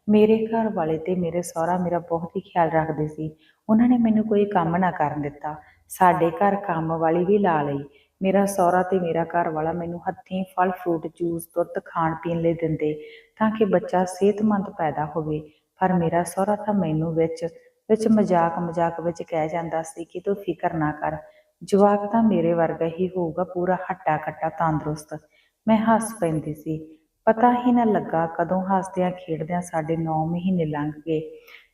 ਮੇਰੇ ਘਰ ਵਾਲੇ ਤੇ ਮੇਰੇ ਸਹੁਰਾ ਮੇਰਾ ਬਹੁਤ ਹੀ ਖਿਆਲ ਰੱਖਦੇ ਸੀ। ਉਹਨਾਂ ਨੇ ਮੈਨੂੰ ਕੋਈ ਕੰਮ ਨਾ ਕਰਨ ਦਿੱਤਾ। ਸਾਡੇ ਘਰ ਕੰਮ ਵਾਲੀ ਵੀ ਲਾ ਲਈ। ਮੇਰਾ ਸਹੁਰਾ ਤੇ ਮੇਰਾ ਘਰ ਵਾਲਾ ਮੈਨੂੰ ਹੱਥੀਂ ਫਲ ਫਰੂਟ ਜੂਸ ਦੁੱਧ, ਖਾਣ ਪੀਣ ਲਈ ਦਿੰਦੇ ਤਾਂ ਕਿ ਬੱਚਾ ਸਿਹਤਮੰਦ ਪੈਦਾ ਹੋਵੇ। ਪਰ ਮੇਰਾ ਸਹੁਰਾ ਤਾਂ ਮੈਨੂੰ ਵਿੱਚ ਵਿੱਚ ਮਜ਼ਾਕ ਮਜ਼ਾਕ ਵਿੱਚ ਕਹਿ ਜਾਂਦਾ ਸੀ ਕਿ ਤੂੰ ਫਿਕਰ ਨਾ ਕਰ। ਜਵਾਕ ਤਾਂ ਮੇਰੇ ਵਰਗਾ ਹੀ ਹੋਊਗਾ, ਪੂਰਾ ਹੱਟਾ ਕੱਟਾ ਤੰਦਰੁਸਤ। ਮੈਂ ਹੱਸ ਪੈਂਦੀ ਸੀ। ਪਤਾ ਹੀ ਨਾ ਲੱਗਾ ਕਦੋਂ ਹੱਸਦਿਆਂ ਖੇਡਦਿਆਂ ਸਾਡੇ 9 ਮਹੀਨੇ ਲੰਘ ਗਏ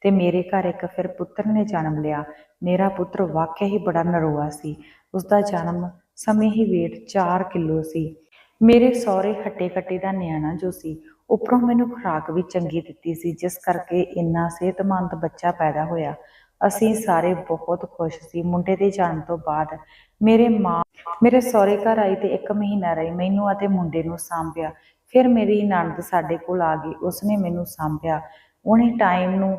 ਤੇ ਮੇਰੇ ਘਰ ਇੱਕ ਫਿਰ ਪੁੱਤਰ ਨੇ ਜਨਮ ਲਿਆ। ਮੇਰਾ ਪੁੱਤਰ ਵਾਕਿਆ ਹੀ ਬੜਾ ਨਰੋਆ ਸੀ। ਉਸ ਦਾ ਜਨਮ ਸਮੇਂ ਹੀ weight 4 ਕਿਲੋ ਸੀ। ਮੇਰੇ ਸਹੁਰੇ ਹੱਟੇ ਕੱਟੇ ਦਾ ਨਿਆਣਾ ਜੋ ਸੀ ਉੱਪਰੋਂ ਮੈਨੂੰ ਖੁਰਾਕ ਵੀ ਚੰਗੀ ਦਿੱਤੀ ਸੀ, ਜਿਸ ਕਰਕੇ ਇੰਨਾ ਸਿਹਤਮੰਦ ਬੱਚਾ ਪੈਦਾ ਹੋਇਆ। ਅਸੀਂ ਸਾਰੇ ਬਹੁਤ ਖੁਸ਼ ਸੀ। ਮੁੰਡੇ ਦੇ ਜਾਣ ਤੋਂ ਬਾਅਦ ਮੇਰੇ ਮਾਂ, ਮੇਰੇ ਸਹੁਰੇ ਘਰ ਆਈ ਤੇ ਇੱਕ ਮਹੀਨਾ ਰਹੀ। ਮੈਨੂੰ ਅਤੇ ਮੁੰਡੇ ਨੂੰ ਸਾਂਭਿਆ। ਫਿਰ ਮੇਰੀ ਨਣਦ ਸਾਡੇ ਕੋਲ ਆ ਗਈ। ਉਸਨੇ ਮੈਨੂੰ ਸਾਂਭਿਆ। ਉਹਨੇ ਟਾਈਮ ਨੂੰ,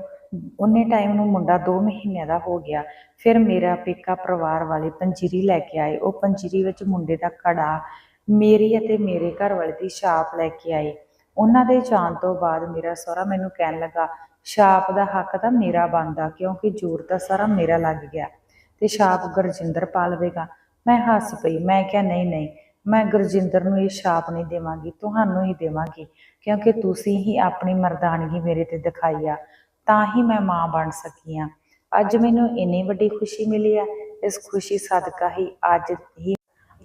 ਉਹਨੇ ਟਾਈਮ ਨੂੰ ਮੁੰਡਾ 2 ਮਹੀਨਿਆਂ ਦਾ ਹੋ ਗਿਆ। ਫਿਰ ਮੇਰਾ ਪੇਕਾ ਪਰਿਵਾਰ ਵਾਲੇ ਪੰਜੀਰੀ ਲੈ ਕੇ ਆਏ। ਉਹ ਪੰਜੀਰੀ ਵਿੱਚ ਮੁੰਡੇ ਦਾ ਕੜਾ, ਮੇਰੀ ਅਤੇ ਮੇਰੇ ਘਰ ਵਾਲੇ ਦੀ ਛਾਪ ਲੈ ਕੇ ਆਏ। ਉਹਨਾਂ ਦੇ ਜਾਣ ਤੋਂ ਬਾਅਦ ਮੇਰਾ ਸਹੁਰਾ ਮੈਨੂੰ ਕਹਿਣ ਲੱਗਾ ਛਾਪ ਦਾ ਹੱਕ ਤਾਂ ਮੇਰਾ ਬਣਦਾ, ਕਿਉਂਕਿ ਜ਼ੋਰ ਤਾਂ ਸਾਰਾ ਮੇਰਾ ਲੱਗ ਗਿਆ। ਤੇ ਛਾਪ ਗੁਰਜਿੰਦਰ ਪਾ ਲਵੇਗਾ ਮੈਂ ਹੱਸ ਪਈ, ਮੈਂ ਕਿਹਾ, ਨਹੀਂ ਨਹੀਂ, ਮੈਂ ਗੁਰਜਿੰਦਰ ਨੂੰ ਇਹ ਛਾਪ ਨਹੀਂ ਦੇਵਾਂਗੀ, ਤੁਹਾਨੂੰ ਹੀ ਦੇਵਾਂਗੀ, ਕਿਉਂਕਿ ਤੁਸੀਂ ਹੀ ਆਪਣੀ ਮਰਦਾਨਗੀ ਮੇਰੇ ਤੇ ਦਿਖਾਈ ਆ, ਤਾਂ ਹੀ ਮੈਂ ਮਾਂ ਬਣ ਸਕੀ ਆ। ਅੱਜ ਮੈਨੂੰ ਇੰਨੀ ਵੱਡੀ ਖੁਸ਼ੀ ਮਿਲੀ ਆ, ਇਸ ਖੁਸ਼ੀ ਸਦਕਾ ਹੀ ਅੱਜ ਹੀ,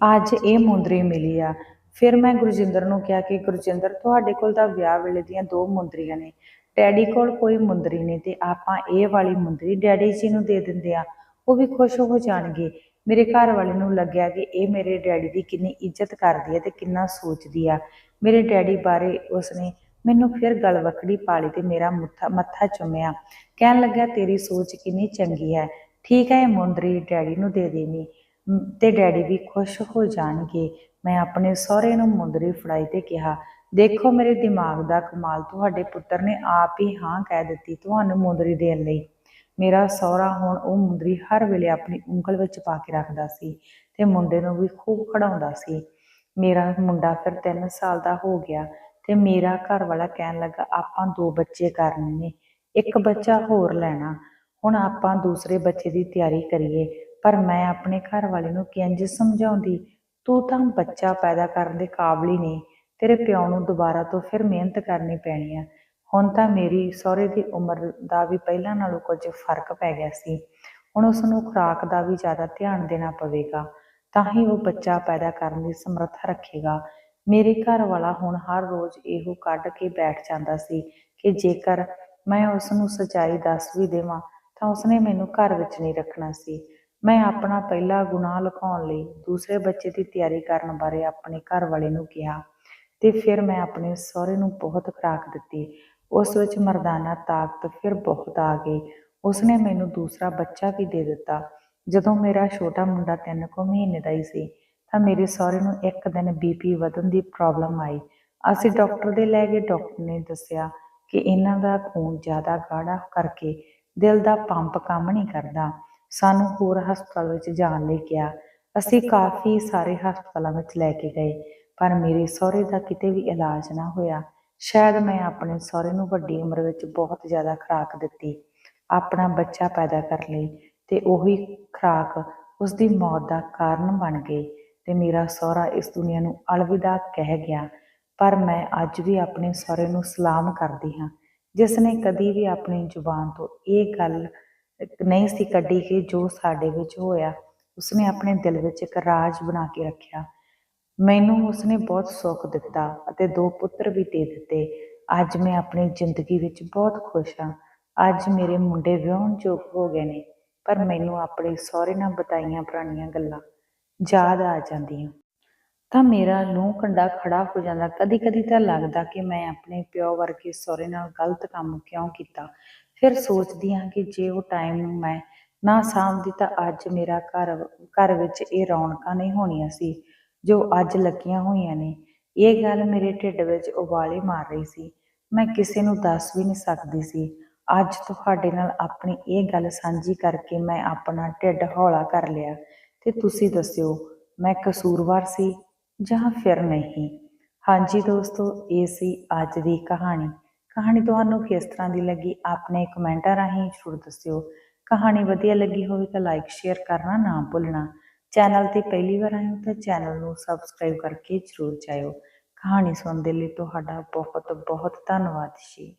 ਅੱਜ ਇਹ ਮੁੰਦਰੀ ਮਿਲੀ ਆ। ਫਿਰ ਮੈਂ ਗੁਰਜਿੰਦਰ ਨੂੰ ਕਿਹਾ ਕਿ ਗੁਰਜਿੰਦਰ, ਤੁਹਾਡੇ ਕੋਲ ਤਾਂ ਵਿਆਹ ਵੇਲੇ ਦੀਆਂ ਦੋ ਮੁੰਦਰੀਆਂ ਨੇ। ਡੈਡੀ ਕੋਲ ਕੋਈ ਮੁੰਦਰੀ ਨਹੀਂ ਤੇ ਆਪਾਂ ਇਹ ਵਾਲੀ ਮੁੰਦਰੀ ਡੈਡੀ ਜੀ ਨੂੰ ਦੇ ਦਿੰਦੇ ਆ। ਉਹ ਵੀ ਖੁਸ਼ ਹੋ ਜਾਣਗੇ। ਮੇਰੇ ਘਰ ਵਾਲੇ ਨੂੰ ਲੱਗਿਆ ਕਿ ਇਹ ਮੇਰੇ ਡੈਡੀ ਦੀ ਕਿੰਨੀ ਇੱਜ਼ਤ ਕਰਦੀ ਹੈ ਤੇ ਕਿੰਨਾ ਸੋਚਦੀ ਆ। ਮੇਰੇ ਡੈਡੀ ਬਾਰੇ ਉਸਨੇ ਮੈਨੂੰ ਫਿਰ ਗਲਵਕੜੀ ਪਾ ਲਈ ਤੇ ਮੇਰਾ ਮੱਥਾ ਮੱਥਾ ਚੁੰਮਿਆ। ਕਹਿਣ ਲੱਗਾ ਤੇਰੀ ਸੋਚ ਕਿੰਨੀ ਚੰਗੀ ਹੈ। ਠੀਕ ਹੈ, ਇਹ ਮੁੰਦਰੀ ਡੈਡੀ ਨੂੰ ਦੇ ਦੇਣੀ ਤੇ ਡੈਡੀ ਵੀ ਖੁਸ਼ ਹੋ ਜਾਣਗੇ। ਮੈਂ ਆਪਣੇ ਸਹੁਰੇ ਨੂੰ ਮੁੰਦਰੀ ਫੜਾਈ ਤੇ ਕਿਹਾ, ਦੇਖੋ ਮੇਰੇ ਦਿਮਾਗ ਦਾ ਕਮਾਲ, ਤੁਹਾਡੇ ਪੁੱਤਰ ਨੇ ਆਪ ਹੀ ਹਾਂ ਕਹਿ ਦਿੱਤੀ ਤੁਹਾਨੂੰ ਮੁੰਦਰੀ ਦੇਣ ਲਈ। ਮੇਰਾ ਸਹੁਰਾ ਹੁਣ ਉਹ ਮੁੰਦਰੀ ਹਰ ਵੇਲੇ ਆਪਣੀ ਉਂਗਲ ਵਿੱਚ ਪਾ ਕੇ ਰੱਖਦਾ ਸੀ ਤੇ ਮੁੰਡੇ ਨੂੰ ਵੀ ਖੂਬ ਖੜਾਉਂਦਾ ਸੀ। ਮੇਰਾ ਮੁੰਡਾ ਫਿਰ 3 ਸਾਲ ਦਾ ਹੋ ਗਿਆ ਤੇ ਮੇਰਾ ਘਰ ਵਾਲਾ ਕਹਿਣ ਲੱਗਾ, ਆਪਾਂ ਦੋ ਬੱਚੇ ਕਰਨੇ ਨੇ ਇੱਕ ਬੱਚਾ ਹੋਰ ਲੈਣਾ। ਹੁਣ ਆਪਾਂ ਦੂਸਰੇ ਬੱਚੇ ਦੀ ਤਿਆਰੀ ਕਰੀਏ। ਪਰ ਮੈਂ ਆਪਣੇ ਘਰ ਵਾਲੇ ਨੂੰ ਕਿੰਜ ਸਮਝਾਉਂਦੀ? ਤੂੰ ਤਾਂ ਬੱਚਾ ਪੈਦਾ ਕਰਨ ਦੇ ਕਾਬਲ ਹੀ ਨਹੀਂ। ਤੇਰੇ ਪਿਓ ਨੂੰ ਦੁਬਾਰਾ ਤੋਂ ਫਿਰ ਮਿਹਨਤ ਕਰਨੀ ਪੈਣੀ ਆ। ਹੁਣ ਤਾਂ ਮੇਰੀ ਸਹੁਰੇ ਦੀ ਉਮਰ ਦਾ ਵੀ ਪਹਿਲਾਂ ਨਾਲੋਂ ਕੁਝ ਫ਼ਰਕ ਪੈ ਗਿਆ ਸੀ। ਹੁਣ ਉਸ ਨੂੰ ਖੁਰਾਕ ਦਾ ਵੀ ਜ਼ਿਆਦਾ ਧਿਆਨ ਦੇਣਾ ਪਵੇਗਾ, ਤਾਂ ਹੀ ਉਹ ਬੱਚਾ ਪੈਦਾ ਕਰਨ ਦੀ ਸਮਰੱਥਾ ਰੱਖੇਗਾ। ਮੇਰੇ ਘਰ ਵਾਲਾ ਹੁਣ ਹਰ ਰੋਜ਼ ਇਹੋ ਕੱਢ ਕੇ ਬੈਠ ਜਾਂਦਾ ਸੀ ਕਿ ਜੇਕਰ ਮੈਂ ਉਸ ਨੂੰ ਸੱਚਾਈ ਦੱਸ ਵੀ ਦੇਵਾਂ, ਤਾਂ ਉਸਨੇ ਮੈਨੂੰ ਘਰ ਵਿੱਚ ਨਹੀਂ ਰੱਖਣਾ ਸੀ। ਮੈਂ ਆਪਣਾ ਪਹਿਲਾ ਗੁਨਾਹ ਲੁਕਾਉਣ ਲਈ ਦੂਸਰੇ ਬੱਚੇ ਦੀ ਤਿਆਰੀ ਕਰਨ ਬਾਰੇ ਆਪਣੇ ਘਰ ਵਾਲੇ ਨੂੰ ਕਿਹਾ ਤੇ ਫਿਰ ਮੈਂ ਆਪਣੇ ਸਹੁਰੇ ਨੂੰ ਬਹੁਤ ਖੁਰਾਕ ਦਿੱਤੀ। ਉਸ ਵਿੱਚ ਮਰਦਾਨਾ ਤਾਕਤ ਫਿਰ ਬਹੁਤ ਆ ਗਈ। ਉਸਨੇ ਮੈਨੂੰ ਦੂਸਰਾ ਬੱਚਾ ਵੀ ਦੇ ਦਿੱਤਾ। ਜਦੋਂ ਮੇਰਾ ਛੋਟਾ ਮੁੰਡਾ ਤਿੰਨ ਕੁ ਮਹੀਨੇ ਦਾ ਹੀ ਸੀ ਤਾਂ ਮੇਰੇ ਸਹੁਰੇ ਨੂੰ ਇੱਕ ਦਿਨ ਬੀਪੀ ਵਧਣ ਦੀ ਪ੍ਰੋਬਲਮ ਆਈ। ਅਸੀਂ ਡਾਕਟਰ ਦੇ ਲੈ ਗਏ। ਡਾਕਟਰ ਨੇ ਦੱਸਿਆ ਕਿ ਇਹਨਾਂ ਦਾ ਖੂਨ ਜ਼ਿਆਦਾ ਗਾੜਾ ਕਰਕੇ ਦਿਲ ਦਾ ਪੰਪ ਕੰਮ ਨਹੀਂ ਕਰਦਾ। ਸਾਨੂੰ ਹੋਰ ਹਸਪਤਾਲ ਵਿੱਚ ਜਾਣ ਲਈ ਕਿਹਾ। ਅਸੀਂ ਕਾਫੀ ਸਾਰੇ ਹਸਪਤਾਲਾਂ ਵਿੱਚ ਲੈ ਕੇ ਗਏ ਪਰ ਮੇਰੇ ਸਹੁਰੇ ਦਾ ਕਿਤੇ ਵੀ ਇਲਾਜ ਨਾ ਹੋਇਆ। ਸ਼ਾਇਦ ਮੈਂ ਆਪਣੇ ਸਹੁਰੇ ਨੂੰ ਵੱਡੀ ਉਮਰ ਵਿੱਚ ਬਹੁਤ ਜ਼ਿਆਦਾ ਖੁਰਾਕ ਦਿੱਤੀ ਆਪਣਾ ਬੱਚਾ ਪੈਦਾ ਕਰ ਲਈ ਤੇ ਉਹੀ ਖੁਰਾਕ ਉਸ ਦੀ ਮੌਤ ਦਾ ਕਾਰਨ ਬਣ ਗਈ ਤੇ ਮੇਰਾ ਸਹੁਰਾ ਇਸ ਦੁਨੀਆ ਨੂੰ ਅਲਵਿਦਾ ਕਹਿ ਗਿਆ। ਪਰ ਮੈਂ ਅੱਜ ਵੀ ਆਪਣੇ ਸਹੁਰੇ ਨੂੰ ਸਲਾਮ ਕਰਦੀ ਹਾਂ ਜਿਸ ਨੇ ਕਦੀ ਵੀ ਆਪਣੀ ਜ਼ੁਬਾਨ ਤੋਂ ਇਹ ਗੱਲ ਨਹੀਂ ਸੀ ਕੱਢੀ ਕਿ ਜੋ ਸਾਡੇ ਵਿੱਚ ਹੋਇਆ, ਉਸਨੇ ਆਪਣੇ ਦਿਲ ਵਿੱਚ ਇੱਕ ਰਾਜ ਬਣਾ ਕੇ ਰੱਖਿਆ। ਮੈਨੂੰ ਉਸਨੇ ਬਹੁਤ ਸੁੱਖ ਦਿੱਤਾ ਅਤੇ ਦੋ ਪੁੱਤਰ ਵੀ ਦੇ ਦਿੱਤੇ। ਅੱਜ ਮੈਂ ਆਪਣੀ ਜ਼ਿੰਦਗੀ ਵਿੱਚ ਬਹੁਤ ਖੁਸ਼ ਹਾਂ। ਅੱਜ ਮੇਰੇ ਮੁੰਡੇ ਵਿਆਹੁਣ ਯੋਗ ਹੋ ਗਏ ਨੇ, ਪਰ ਮੈਨੂੰ ਆਪਣੇ ਸਹੁਰੇ ਨਾਲ ਬਤਾਈਆਂ ਪੁਰਾਣੀਆਂ ਗੱਲਾਂ ਯਾਦ ਆ ਜਾਂਦੀਆਂ। ਤਾਂ ਮੇਰਾ ਲੂੰ ਕੰਡਾ ਖੜਾ ਹੋ ਜਾਂਦਾ ਕਦੀ ਕਦੀ ਤਾਂ ਲੱਗਦਾ ਕਿ ਮੈਂ ਆਪਣੇ ਪਿਓ ਵਰਗੇ ਸਹੁਰੇ ਨਾਲ ਗਲਤ ਕੰਮ ਕਿਉਂ ਕੀਤਾ? ਫਿਰ ਸੋਚਦੀ ਹਾਂ ਕਿ ਜੇ ਉਹ ਟਾਈਮ ਨੂੰ ਮੈਂ ਨਾ ਸਾਂਭਦੀ ਤਾਂ ਅੱਜ ਮੇਰਾ ਘਰ ਘਰ ਵਿੱਚ ਇਹ ਰੌਣਕਾਂ ਨਹੀਂ ਹੋਣੀਆਂ ਸੀ, ਜੋ ਅੱਜ ਲੱਗੀਆਂ ਹੋਈਆਂ ਨੇ। ਇਹ ਗੱਲ ਮੇਰੇ ਢਿੱਡ ਵਿੱਚ ਉਬਾਲੇ ਮਾਰ ਰਹੀ ਸੀ। ਮੈਂ ਕਿਸੇ ਨੂੰ ਦੱਸ ਵੀ ਨਹੀਂ ਸਕਦੀ ਸੀ। ਅੱਜ ਤੁਹਾਡੇ ਨਾਲ ਆਪਣੀ ਇਹ ਗੱਲ ਸਾਂਝੀ ਕਰਕੇ ਮੈਂ ਆਪਣਾ ਢਿੱਡ ਹੌਲਾ ਕਰ ਲਿਆ। ਤੇ ਤੁਸੀਂ ਦੱਸਿਓ, ਮੈਂ ਕਸੂਰਵਾਰ ਸੀ ਜਾਂ ਫਿਰ ਨਹੀਂ? ਹਾਂਜੀ ਦੋਸਤੋ, ਇਹ ਸੀ ਅੱਜ ਦੀ ਕਹਾਣੀ। ਕਹਾਣੀ ਤੁਹਾਨੂੰ ਕਿਸ ਤਰ੍ਹਾਂ ਦੀ ਲੱਗੀ। ਆਪਣੇ ਕਮੈਂਟਾਂ ਰਾਹੀਂ ਜ਼ਰੂਰ ਦੱਸਿਓ। ਕਹਾਣੀ ਵਧੀਆ ਲੱਗੀ ਹੋਵੇ ਤਾਂ ਲਾਈਕ ਸ਼ੇਅਰ ਕਰਨਾ ਨਾ ਭੁੱਲਣਾ। ਚੈਨਲ ਤੇ ਪਹਿਲੀ ਵਾਰ ਆਏ ਹੋ ਤਾਂ ਚੈਨਲ ਨੂੰ ਸਬਸਕ੍ਰਾਈਬ ਕਰਕੇ ਜ਼ਰੂਰ ਜਾਇਓ। ਕਹਾਣੀ ਸੁਣਨ ਦੇ ਲਈ ਤੁਹਾਡਾ ਬਹੁਤ ਬਹੁਤ ਧੰਨਵਾਦ ਜੀ।